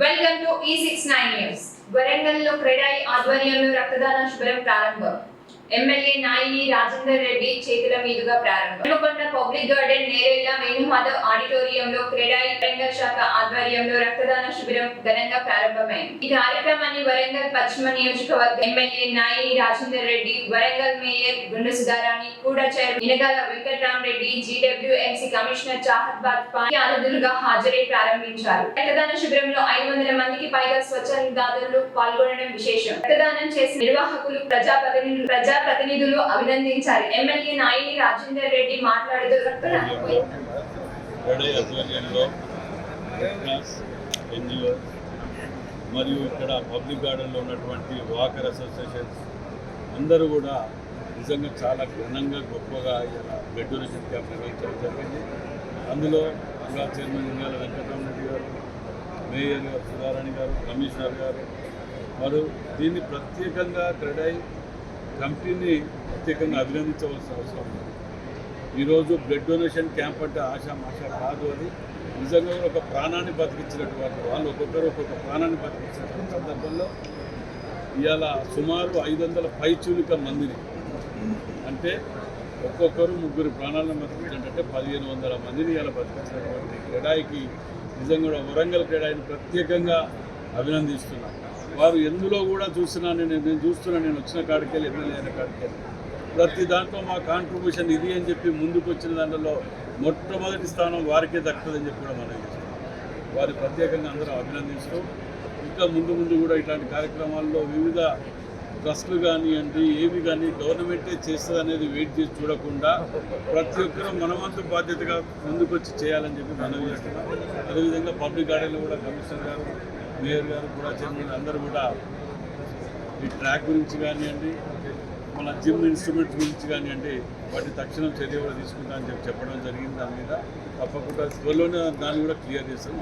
Welcome to ఈ six nine news వరంగల్లో క్రెడాయి ఆధ్వర్యంలో రక్తదాన శిబిరం ప్రారంభం. ఎమ్మెల్యే నాయిని రాజేందర్ రెడ్డి చేతుల మీదుగా ప్రారంభం. పబ్లిక్ గార్డెన్ నేరేళ్ళ వేణుమాధవ్ ఆడిటోరియంలో క్రెడాయి వరంగల్ శాఖ ఆధ్వర్యంలో రక్తదాన శిబిరం ఘనంగా ప్రారంభమైంది. ఈ కార్యక్రమాన్ని వరంగల్ పశ్చిమ నియోజకవర్గ ఎమ్మెల్యే నాయి రాజేందర్ రెడ్డి వరంగల్ మేయర్ గుండు సుధారాణి కూడా chair Inagala Venkatrama Reddy GWMC commissioner Chahat Bajpai అతిథులుగా హాజరై ప్రారంభించారు. రక్తదాన శిబిరంలో ఐదు వందల మందికి పైగా స్వచ్ఛందారులు పాల్గొనడం విశేషం. రక్తదానం చేసిన నిర్వాహకులు ప్రజాప్రతినిధులు ప్రజాప్రతినిధులు అభినందించారు. ఎమ్మెల్యే నాయిని రాజేందర్ రెడ్డి మాట్లాడుతూ రక్తదానం ఎన్జిఓ మరియు ఇక్కడ పబ్లిక్ గార్డెన్లో ఉన్నటువంటి వాకర్ అసోసియేషన్స్ అందరూ కూడా నిజంగా చాలా ఘనంగా గొప్పగా ఇలా బ్లడ్ డొనేషన్ క్యాంప్ నిర్వహించడం జరిగింది. అందులో అంగా చైర్మన్ ఇంగాల వెంకటరామరెడ్డి గారు మేయర్ గారు సుధారాణి గారు కమిషనర్ గారు. వారు దీన్ని ప్రత్యేకంగా క్రెడై కమిటీని ప్రత్యేకంగా అభినందించవలసిన అవసరం ఉంది. ఈరోజు బ్లడ్ డొనేషన్ క్యాంప్ అంటే ఆశ మాష కాదు అని నిజంగా ఒక ప్రాణాన్ని బతికించినట్టు వాళ్ళు. ఒక్కొక్కరు ఒక్కొక్క ప్రాణాన్ని బతికించినటువంటి సందర్భంలో ఇవాళ సుమారు ఐదు వందల పైచూలిక మందిని అంటే ఒక్కొక్కరు ముగ్గురు ప్రాణాలను బతికించినట్టే పదిహేను వందల మందిని ఇలా బతికించినటువంటి క్రీడాయికి నిజంగా కూడా వరంగల్ క్రీడాయిని ప్రత్యేకంగా అభినందిస్తున్నాను వారు ఎందులో కూడా చూసినా నేను నేను చూస్తున్నా నేను వచ్చిన కాడికెళ్ళి ఎమ్మెల్యే అయిన కాడికెళ్ళి ప్రతి దాంట్లో మా కాంట్రిబ్యూషన్ ఇది అని చెప్పి ముందుకు వచ్చిన దాంట్లో మొట్టమొదటి స్థానం వారికే దక్కుతుందని చెప్పి కూడా మనం వారి ప్రత్యేకంగా అందరం అభినందిస్తూ ఇంకా ముందు ముందు కూడా ఇట్లాంటి కార్యక్రమాల్లో వివిధ ట్రస్టులు కానివ్వండి ఏవి కానీ గవర్నమెంటే చేస్తుంది అనేది వెయిట్ చేసి చూడకుండా ప్రతి ఒక్కరూ మనమంతు బాధ్యతగా ముందుకొచ్చి చేయాలని చెప్పి మనం చేస్తున్నాం. అదేవిధంగా పబ్లిక్ గార్డెన్లో కూడా కమిషనర్ గారు మేయర్ గారు కూడా చైర్మన్ అందరూ కూడా ఈ ట్రాక్ గురించి కానివ్వండి మన జిమ్ ఇన్స్ట్రుమెంట్స్ గురించి కానివ్వండి వాటి తక్షణం చర్య కూడా తీసుకుంటా అని చెప్పి చెప్పడం జరిగింది దాని మీద. తప్పకుండా త్వరలోనే దాన్ని కూడా క్లియర్ చేస్తాం.